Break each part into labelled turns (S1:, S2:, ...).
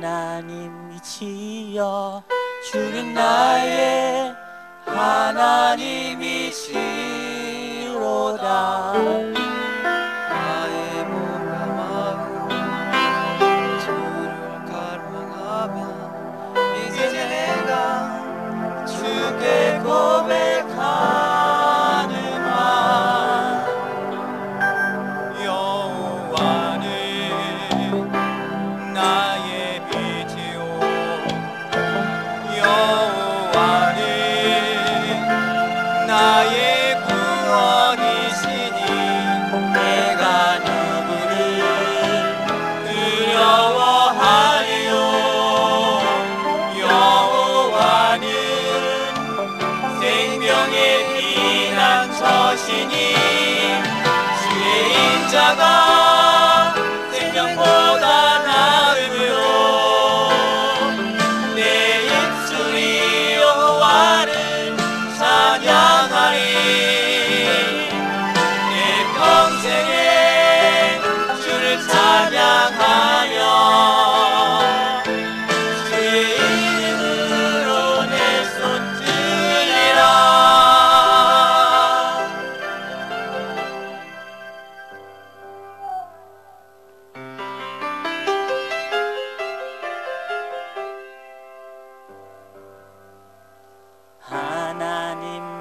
S1: 하나님이지여 주는 나의 하나님이시로다. Yeah.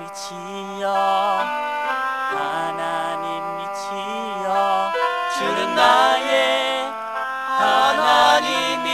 S1: 미치여 하나님 미치여 주는 나의 하나님이시여.